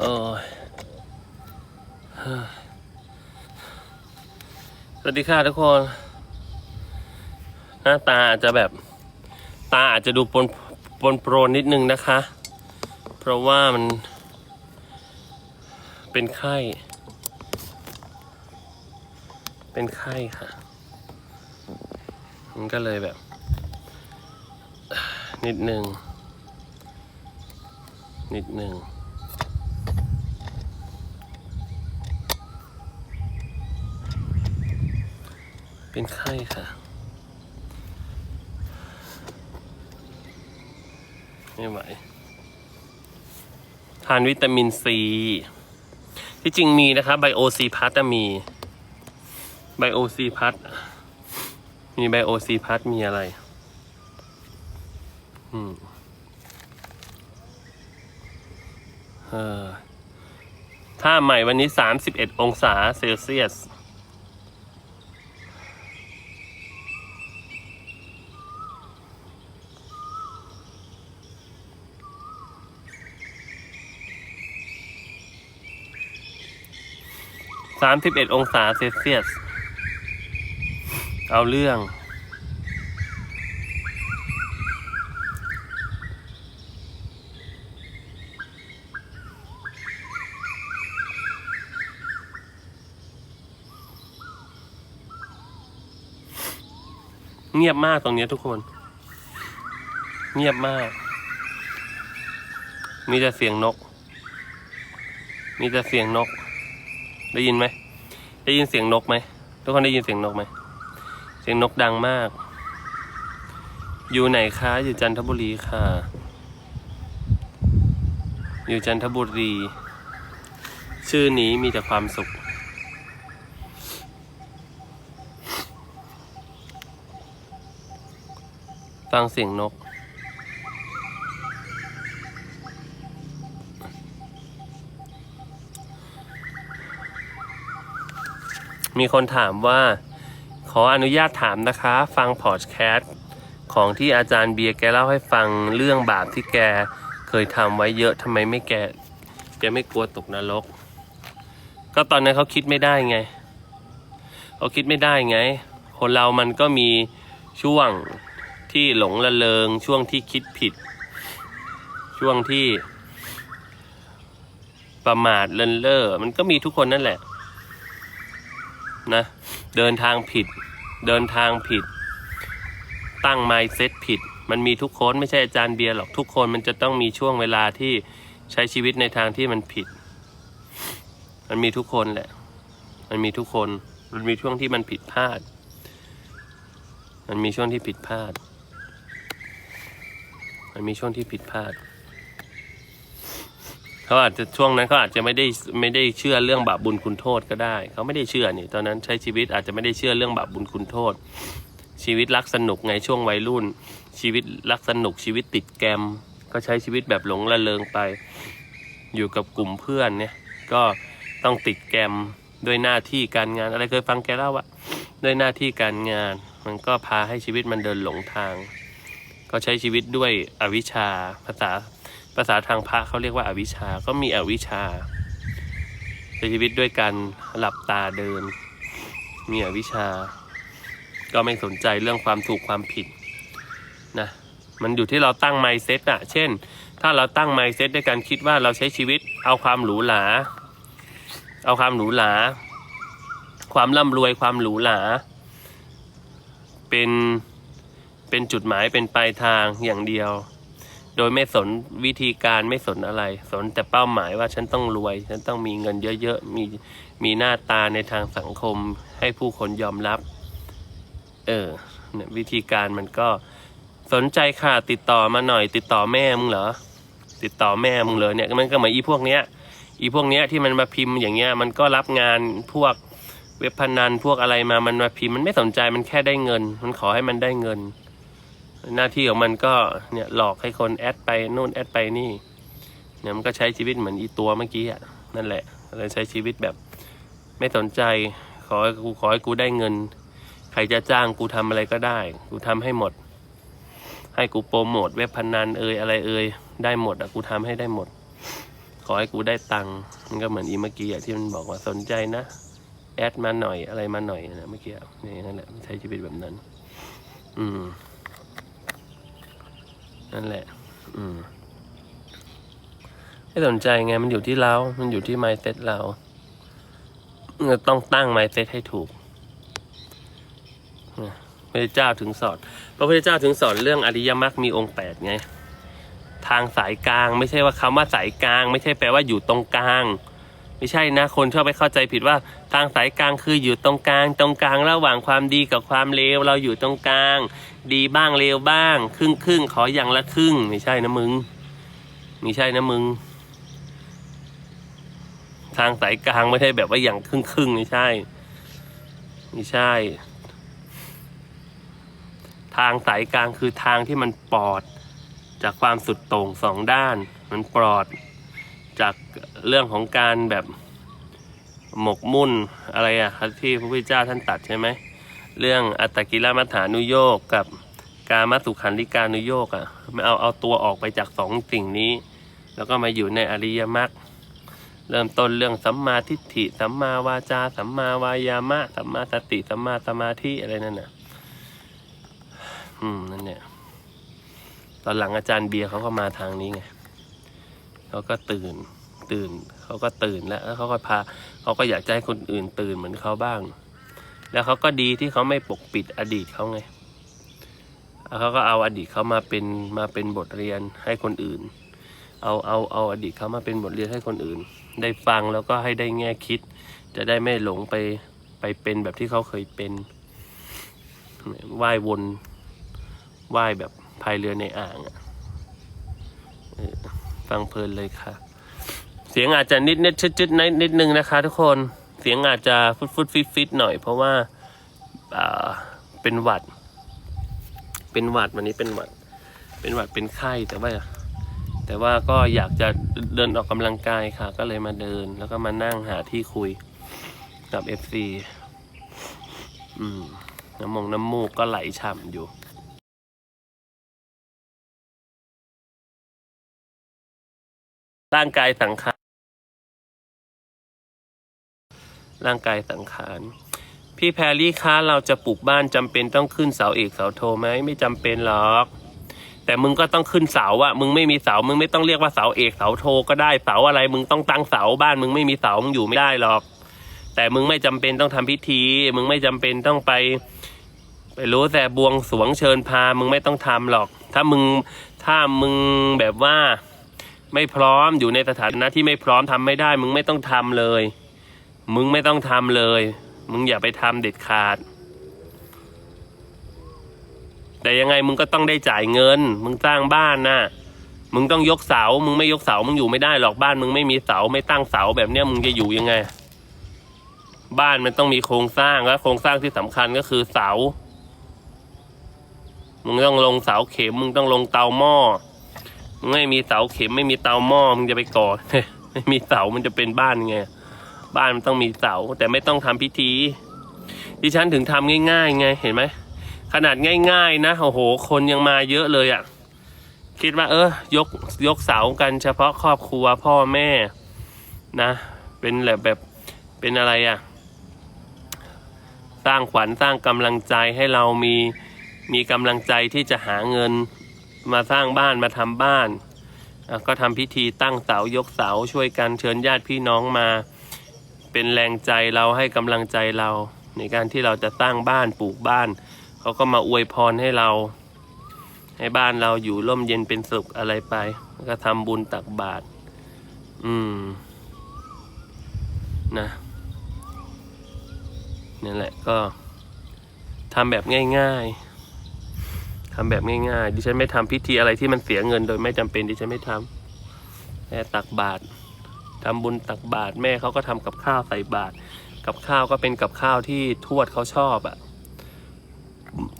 โอ้ยสวัสดีค่ะทุกคน หน้าตาอาจจะแบบ ตาอาจจะดูปนปนโปรนิดนึงนะคะ เพราะว่ามัน เป็นไข้ เป็นไข้ค่ะ มันก็เลยแบบ นิดนึง นิดนึง เป็นไข้ค่ะ ไม่ไหว ทานวิตามินซี ที่จริงมีนะคะไบโอซีพัทมีไบโอซีพัทมีไบโอซีพัทมีอะไร อืมเออถ้าใหม่วันนี้สามสิบเอ็ดองศาเซลเซียส สามสิบเอ็ดองศาเซลเซียส เอาเรื่อง เงียบมากตรงนี้ทุกคน เงียบมาก มีแต่เสียงนก มีแต่เสียงนก ได้ยินไหม ได้ยินเสียงนกไหม ทุกคนได้ยินเสียงนกไหม เสียงนกดังมาก อยู่ไหนคะ อยู่จันทบุรีค่ะ อยู่จันทบุรี ชื่อนี้มีแต่ความสุข ฟังเสียงนก มีคนถามว่า ขออนุญาตถามนะคะ ฟังพอดแคสต์ของที่อาจารย์เบียร์แกเล่าให้ฟังเรื่องบาปที่แกเคยทำไว้เยอะทำไมไม่แกแกไม่กลัวตกนรก ก็ตอนนั้นเขาคิดไม่ได้ไงเขาคิดไม่ได้ไง คนเรามันก็มีช่วงที่หลงละเลงช่วงที่คิดผิด ช่วงที่ประมาทเลินเล่อมันก็มีทุกคนนั่นแหละ นะเดินทางผิด เดินทางผิด ตั้งไมเซ็ตผิด มันมีทุกคนไม่ใช่อาจารย์เบียร์หรอกทุกคนมันจะต้องมีช่วงเวลาที่ใช้ชีวิตในทางที่มันผิด มันมีทุกคนแหละ มันมีทุกคน มันมีช่วงที่มันผิดพลาด มันมีช่วงที่ผิดพลาด มันมีช่วงที่ผิดพลาด เขาอาจจะช่วงนั้นเขาอาจจะไม่ได้ไม่ได้เชื่อเรื่องบาปบุญคุณโทษก็ได้ เขาไม่ได้เชื่อนี่ตอนนั้นใช้ชีวิตอาจจะไม่ได้เชื่อเรื่องบาปบุญคุณโทษ ชีวิตรักสนุกไงช่วงวัยรุ่น ชีวิตรักสนุกชีวิตติดแกม ก็ใช้ชีวิตแบบหลงละเลงไป อยู่กับกลุ่มเพื่อนเนี่ย ก็ต้องติดแกมด้วยหน้าที่การงานอะไรเคยฟังแกเล่าว่าด้วยหน้าที่การงาน มันก็พาให้ชีวิตมันเดินหลงทาง ก็ใช้ชีวิตด้วยอวิชชาภาษา ภาษาทางพระเขาเรียกว่าอาวิชชา ก็มีอวิชชาใช้ชีวิตด้วยการหลับตาเดิน มีอวิชชา ก็ไม่สนใจเรื่องความถูกความผิดนะมันอยู่ที่เราตั้งไมเซ็ตอะเช่น ถ้าเราตั้งไมเซ็ตด้วยการคิดว่าเราใช้ชีวิตเอาความหรูหราเอาความหรูหราความร่ำรวยความหรูหราเป็นเป็นจุดหมายเป็นปลายทางอย่างเดียว โดยไม่สนวิธีการไม่สนอะไร สนแต่เป้าหมายว่าฉันต้องรวย ฉันต้องมีเงินเยอะๆ มีมีหน้าตาในทางสังคมให้ผู้คนยอมรับ เออเนี่ยวิธีการมันก็สนใจค่ะติดต่อมาหน่อย ติดต่อแม่มึงเหรอ ติดต่อแม่มึงเลยเนี่ยมันก็เหมือนอีพวกเนี้ย อีพวกเนี้ยที่มันมาพิมพ์อย่างเงี้ย มันก็รับงานพวกเว็บพนันพวกอะไรมามันมาพิมพ์มันไม่สนใจมันแค่ได้เงิน มันขอให้มันได้เงิน หน้าที่ของมันก็เนี่ยหลอกให้คนแอดไปนู่นแอดไปนี่เนี่ยมันก็ใช้ชีวิตเหมือนอีตัวเมื่อกี้อะนั่นแหละเลยใช้ชีวิตแบบไม่สนใจ ขอให้กูขอให้กูได้เงิน ใครจะจ้างกูทำอะไรก็ได้ กูทำให้หมด ให้กูโปรโมทเว็บพนันเอ่ยอะไรเอ่ยได้หมดอะกูทำให้ได้หมด ขอให้กูได้ตังค์มันก็เหมือนอีเมื่อกี้อะที่มันบอกว่าสนใจนะแอดมาหน่อยอะไรมาหน่อยนะเมื่อกี้นี่นั่นแหละใช้ชีวิตแบบนั้น อืม นั่นแหละ อืม ไม่สนใจไง มันอยู่ที่เรา มันอยู่ที่ mindset เราเราต้องตั้ง mindset ให้ถูกพระเจ้าถึงสอนพระพุทธเจ้าถึงสอนเรื่องอริยมรรคมีองค์แปดไง ทางสายกลางไม่ใช่ว่าคำว่าสายกลาง ไม่ใช่แปลว่าอยู่ตรงกลาง ไม่ใช่นะ คนชอบไปเข้าใจผิดว่าทางสายกลางคืออยู่ตรงกลาง ตรงกลางระหว่างความดีกับความเลวเราอยู่ตรงกลาง ดีบ้างเลวบ้าง ครึ่งครึ่งขออย่างละครึ่ง ไม่ใช่นะมึง ไม่ใช่นะมึง ทางสายกลางไม่ใช่แบบว่าอย่างครึ่งครึ่งไม่ใช่ ไม่ใช่ ทางสายกลางคือทางที่มันปลอด จากความสุดโต่งสองด้าน มันปลอด จากเรื่องของการแบบหมกมุ่นอะไรอะที่พระพุทธเจ้าท่านตัดใช่ไหม เรื่องอัตตกิลมัฐานุโยกกับกามสุขันธิการุโยกอะไม่เอาเอาตัวออกไปจากสองสิ่งนี้ แล้วก็มาอยู่ในอริยมรรคเริ่มต้นเรื่องสัมมาทิฏฐิสัมมาวาจาสัมมาวายามะสัมมาสติสัมมาสมาธิอะไรนั่นน่ะ อืมนั่นเนี่ยตอนหลังอาจารย์เบียร์เขาก็มาทางนี้ไงเขาก็ตื่นตื่นเขาก็ตื่นแล้วแล้วเขาก็พาเขาก็อยากจะให้คนอื่นตื่นเหมือนเขาบ้าง แล้วเขาก็ดีที่เขาไม่ปกปิดอดีตเขาไงเขาก็เอาอดีตเขามาเป็นมาเป็นบทเรียนให้คนอื่น เอาเอาเอาอดีตเขามาเป็นบทเรียนให้คนอื่น ได้ฟังแล้วก็ให้ได้แง่คิด จะได้ไม่หลงไปไปเป็นแบบที่เขาเคยเป็นว่ายวนว่ายแบบพายเรือในอ่างอะฟังเพลินเลยค่ะ เสียงอาจจะนิดนิดชึดชึดนิดนิดนึงนะคะทุกคน เสียงอาจจะฟุดฟุดฟิตฟิตหน่อย เพราะว่าเป็นหวัด เป็นหวัดวันนี้เป็นหวัด เป็นหวัดเป็นไข้แต่ว่า แต่ว่าก็อยากจะเดินออกกำลังกายค่ะ ก็เลยมาเดิน แล้วก็มานั่งหาที่คุยกับ FC อืมน้ำมงน้ำมูกก็ไหลฉ่ำอยู่ร่างกายสังขาร ร่างกายสังขารพี่แพรรี่คะเราจะปลูกบ้านจำเป็นต้องขึ้นเสาเอกเสาโทไหมไม่จำเป็นหรอก แต่มึงก็ต้องขึ้นเสาอะมึงไม่มีเสามึงไม่ต้องเรียกว่าเสาเอกเสาโทก็ได้เสาอะไร มึงต้องตั้งเสาบ้าน มึงไม่มีเสามึงอยู่ไม่ได้หรอก แต่มึงไม่จำเป็นต้องทำพิธี มึงไม่จำเป็นต้องไป ไปรู้แต่บวงสรวงเชิญพา มึงไม่ต้องทำหรอก ถ้ามึงถ้ามึงแบบว่า ไม่พร้อมอยู่ในสถานะที่ไม่พร้อมทำไม่ได้ มึงไม่ต้องทำเลย มึงไม่ต้องทำเลย มึงอย่าไปทำเด็ดขาด แต่ยังไงมึงก็ต้องได้จ่ายเงิน มึงสร้างบ้านนะ่ะ มึงต้องยกเสา มึงไม่ยกเสา มึงอยู่ไม่ได้หรอกบ้าน มึงไม่มีเสาไม่ตั้งเสาแบบเนี้ยมึงจะอยู่ยังไง บ้านมันต้องมีโครงสร้างและโครงสร้างที่สำคัญก็คือเสา มึงต้องลงเสาเข็ม มึงต้องลงเตาหม้อมึงไม่มีเสาเข็มไม่มีเตาหม้อมึงจะไปก่อไม่มีเสามันจะเป็นบ้านไง บ้านมันต้องมีเสา แต่ไม่ต้องทำพิธี ดิฉันถึงทำง่าย ๆ ไงเห็นไหมขนาดง่าย ๆ นะโอ้โห คนยังมาเยอะเลยอะ่ะ คิดว่า เออยกยกเสากันเฉพาะครอบครัวพ่อแม่นะ เป็นแบบแบบเป็นอะไรอะ่ะ สร้างขวัญสร้างกำลังใจให้เรามีมีกำลังใจที่จะหาเงินมาสร้างบ้านมาทำบ้านก็ทำพิธีตั้งเสายกเสาช่วยกันเชิญญาติพี่น้องมา เป็นแรงใจเราให้กำลังใจเรา ในการที่เราจะสร้างบ้านปลูกบ้าน เขาก็มาอวยพรให้เรา ให้บ้านเราอยู่ร่มเย็นเป็นสุขอะไรไป ก็ทำบุญตักบาตรอืม นะนี่แหละก็ทำแบบง่ายๆทำแบบง่ายๆ ดิฉันไม่ทำพิธีอะไรที่มันเสียเงินโดยไม่จำเป็นดิฉันไม่ทำแค่ตักบาตร ทำบุญตักบาตรแม่เขาก็ทำกับข้าวใส่บาตรกับข้าวก็เป็นกับข้าวที่ทวดเขาชอบอะ่ะ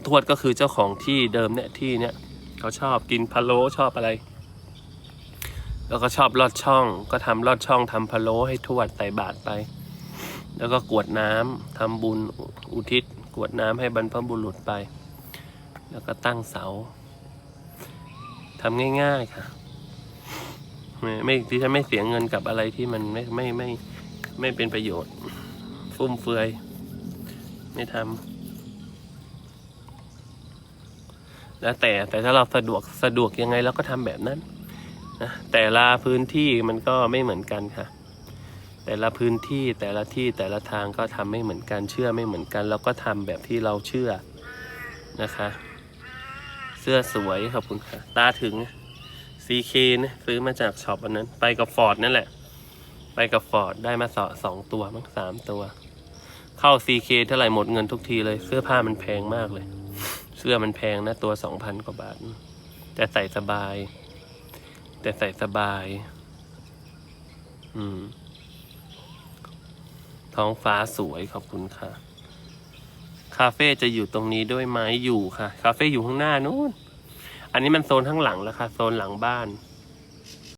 ทวดก็คือเจ้าของที่เดิมเนี่ยที่เนี่ยเขาชอบกินพะโล้ชอบอะไร แล้วก็ชอบลอดช่อง ก็ทำลอดช่องทำพะโล้ให้ทวดใส่บาตรไป แล้วก็กวดน้ำทำบุญอุทิศกวดน้ำให้บรรพบุรุษไป แล้วก็ตั้งเสาทำง่าย ๆ ค่ะ ไม่ที่ฉันไม่เสียเงินกับอะไรที่มันไม่ไม่ไม่ไม่เป็นประโยชน์ ฟุ่มเฟือย ไม่ทำแล้วแต่แต่ถ้าเราสะดวกสะดวกยังไงเราก็ทำแบบนั้นนะแต่ละพื้นที่มันก็ไม่เหมือนกันค่ะ แต่ละพื้นที่แต่ละที่แต่ละทางก็ทำไม่เหมือนกันเชื่อไม่เหมือนกัน แล้วก็ทำแบบที่เราเชื่อนะคะ เสื้อสวยขอบคุณค่ะตาถึง CK นะซื้อมาจากช็อปอันนั้น ไปกับฟอร์ดนั่นแหละ ไปกับฟอร์ดได้มาสอสองตัวมั้งสามตัว เข้า CK เท่าไหร่หมดเงินทุกทีเลยเสื้อผ้ามันแพงมากเลย เสื้อมันแพงนะตัวสองพันกว่าบาท แต่ใส่สบาย แต่ใส่สบาย อืม ท้องฟ้าสวยขอบคุณค่ะ คาเฟ่จะอยู่ตรงนี้ด้วยไหมอยู่ค่ะ คาเฟ่อยู่ข้างหน้านู้น อันนี้มันโซนข้างหลังแล้วค่ะ โซนหลังบ้าน